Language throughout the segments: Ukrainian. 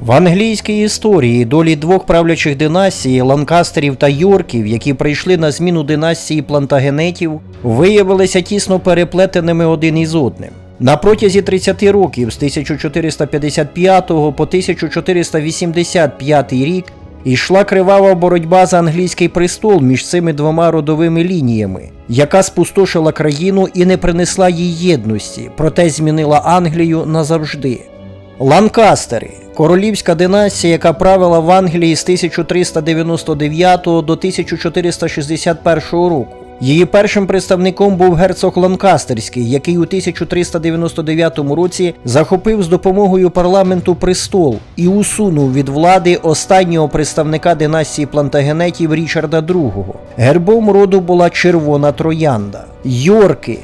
В англійській історії долі двох правлячих династій Ланкастерів та Йорків, які прийшли на зміну династії плантагенетів, виявилися тісно переплетеними один із одним. На протязі 30 років з 1455 по 1485 рік йшла кривава боротьба за англійський престол між цими двома родовими лініями, яка спустошила країну і не принесла їй єдності, проте змінила Англію назавжди. Ланкастери королівська династія, яка правила в Англії з 1399 до 1461 року. Її першим представником був герцог Ланкастерський, який у 1399 році захопив з допомогою парламенту престол і усунув від влади останнього представника династії плантагенетів Річарда II. Гербом роду була червона троянда. Йорки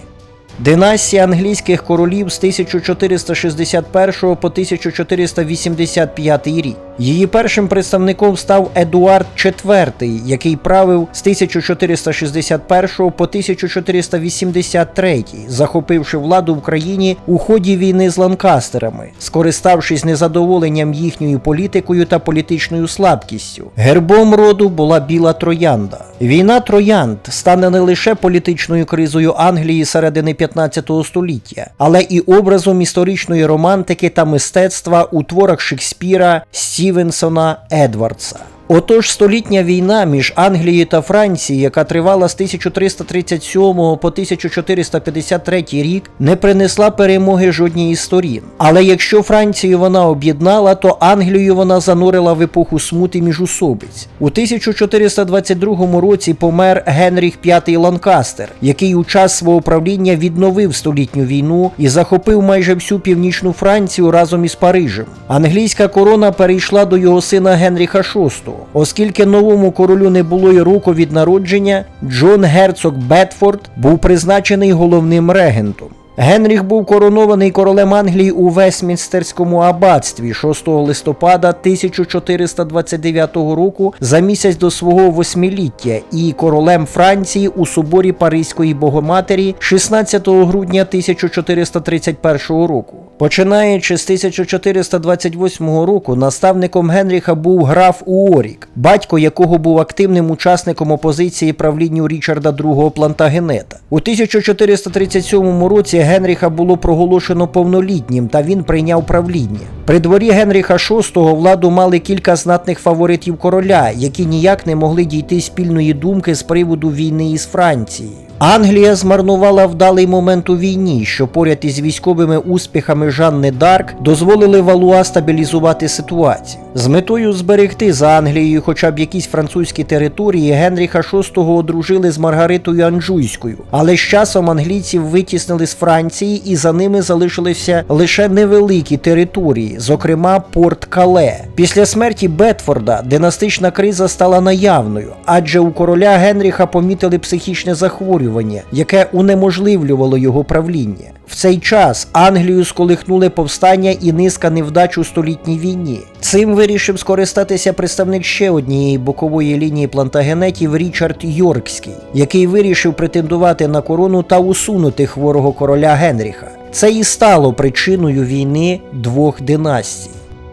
Династія англійських королів з 1461 по 1485 рік. Її першим представником став Едуард IV, який правив з 1461 по 1483, захопивши владу в країні у ході війни з ланкастерами, скориставшись незадоволенням їхньою політикою та політичною слабкістю. Гербом роду була біла троянда. Війна троянд стане не лише політичною кризою Англії середини 15 століття, але і образом історичної романтики та мистецтва у творах Шекспіра, Стівенсона, Едвардса. Отож, столітня війна між Англією та Францією, яка тривала з 1337 по 1453 рік, не принесла перемоги жодній із сторін. Але якщо Францію вона об'єднала, то Англію вона занурила в епоху смути міжусобиць. У 1422 році помер Генріх V Ланкастер, який у час свого правління відновив столітню війну і захопив майже всю північну Францію разом із Парижем. Англійська корона перейшла до його сина Генріха VI. Оскільки новому королю не було й року від народження, Джон Герцог Бетфорд був призначений головним регентом. Генріх був коронований королем Англії у Вестмінстерському аббатстві 6 листопада 1429 року за місяць до свого восьмиліття і королем Франції у соборі Паризької Богоматері 16 грудня 1431 року. Починаючи з 1428 року, наставником Генріха був граф Уорік, батько якого був активним учасником опозиції правлінню Річарда II Плантагенета. У 1437 році Генріха було проголошено повнолітнім, та він прийняв правління. При дворі Генріха VI владу мали кілька знатних фаворитів короля, які ніяк не могли дійти спільної думки з приводу війни із Францією. Англія змарнувала вдалий момент у війні, що поряд із військовими успіхами Жанни Дарк дозволили Валуа стабілізувати ситуацію. З метою зберегти за Англією хоча б якісь французькі території Генріха VI одружили з Маргаритою Анжуйською, але з часом англійців витіснили з Франції і за ними залишилися лише невеликі території, зокрема Порт Кале. Після смерті Бетфорда династична криза стала наявною, адже у короля Генріха помітили психічне захворювання, яке унеможливлювало його правління. В цей час Англію сколихнули повстання і низка невдач у столітній війні. Цим вирішив скористатися представник ще однієї бокової лінії плантагенетів Річард Йоркський, який вирішив претендувати на корону та усунути хворого короля Генріха. Це і стало причиною війни двох династій.